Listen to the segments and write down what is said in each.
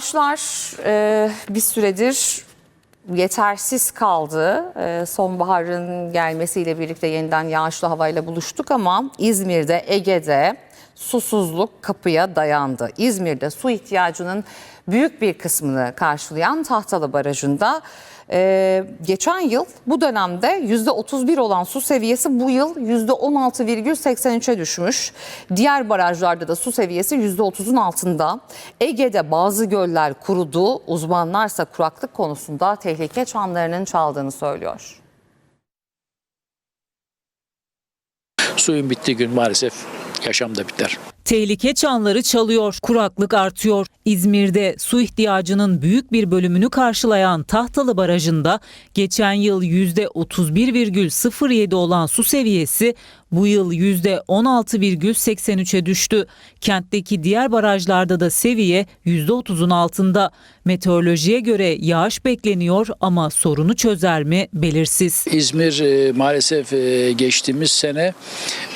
Yağışlar e, bir süredir yetersiz kaldı. E, sonbaharın gelmesiyle birlikte yeniden yağışlı havayla buluştuk ama İzmir'de, Ege'de susuzluk kapıya dayandı. İzmir'de su ihtiyacının büyük bir kısmını karşılayan Tahtalı Barajı'nda e, geçen yıl bu dönemde %31 olan su seviyesi bu yıl %16,83'e düşmüş. Diğer barajlarda da su seviyesi %30'un altında. Ege'de bazı göller kurudu. Uzmanlarsa kuraklık konusunda tehlike çanlarının çaldığını söylüyor. Suyun bittiği gün maalesef yaşam da biter. Tehlike çanları çalıyor, kuraklık artıyor. İzmir'de su ihtiyacının büyük bir bölümünü karşılayan Tahtalı Barajı'nda geçen yıl %31,07 olan su seviyesi bu yıl %16,83'e düştü. Kentteki diğer barajlarda da seviye %30'un altında. Meteorolojiye göre yağış bekleniyor ama sorunu çözer mi belirsiz. İzmir e, maalesef e, geçtiğimiz sene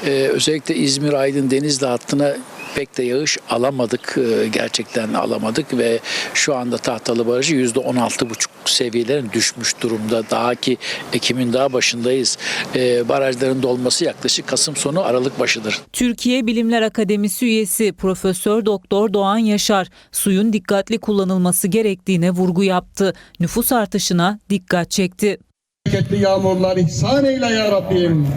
e, özellikle İzmir Aydın Denizli hattına pek de yağış alamadık. E, Gerçekten alamadık ve şu anda Tahtalı Barajı %16,5 seviyelerin düşmüş durumda. Daha ki Ekim'in daha başındayız. E, Barajların dolması yaklaşık Kasım sonu Aralık başıdır. Türkiye Bilimler Akademisi üyesi Profesör Doktor Doğan Yaşar suyun dikkatli kullanılması gerektiğine vurgu yaptı. Nüfus artışına dikkat çekti. Bereketli yağmurlar ihsan eyle ya Rabbim.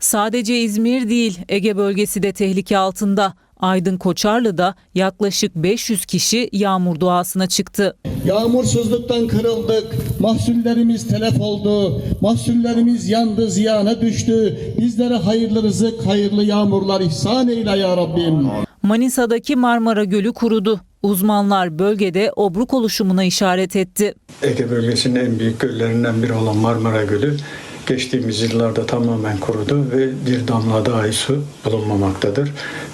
Sadece İzmir değil, Ege bölgesi de tehlike altında. Aydın Koçarlı'da yaklaşık 500 kişi yağmur doğasına çıktı. Yağmursuzluktan kırıldık, mahsullerimiz telef oldu, mahsullerimiz yandı, ziyana düştü. Bizlere hayırlı rızık, hayırlı yağmurlar ihsan eyle ya Rabbim. Manisa'daki Marmara Gölü kurudu. Uzmanlar bölgede obruk oluşumuna işaret etti. Ege bölgesinin en büyük göllerinden biri olan Marmara Gölü geçtiğimiz yıllarda tamamen kurudu ve bir damla dahi su bulunmamaktadır.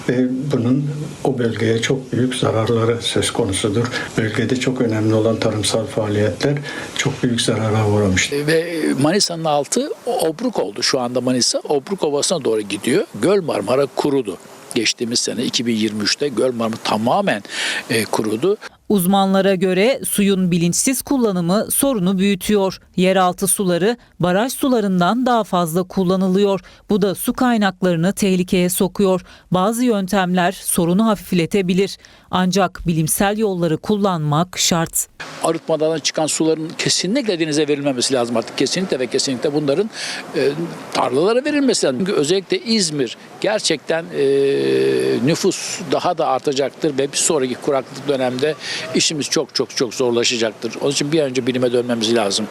Ve bunun o bölgeye çok büyük zararları söz konusudur. Bölgede çok önemli olan tarımsal faaliyetler çok büyük zarara uğramıştır. Ve Manisa'nın altı Obruk oldu. Şu anda Manisa Obruk Ovası'na doğru gidiyor. Göl Marmara kurudu. Geçtiğimiz sene 2023'te Göl Marmara tamamen e, kurudu. Uzmanlara göre suyun bilinçsiz kullanımı sorunu büyütüyor. Yeraltı suları baraj sularından daha fazla kullanılıyor. Bu da su kaynaklarını tehlikeye sokuyor. Bazı yöntemler sorunu hafifletebilir. Ancak bilimsel yolları kullanmak şart. arıtmadan çıkan suların kesinlikle denize verilmemesi lazım artık. Kesinlikle ve kesinlikle bunların e, tarlalara verilmesi lazım. Çünkü özellikle İzmir gerçekten e, nüfus daha da artacaktır ve bir sonraki kuraklık dönemde işimiz çok çok çok zorlaşacaktır. Onun için bir an önce bilime dönmemiz lazım.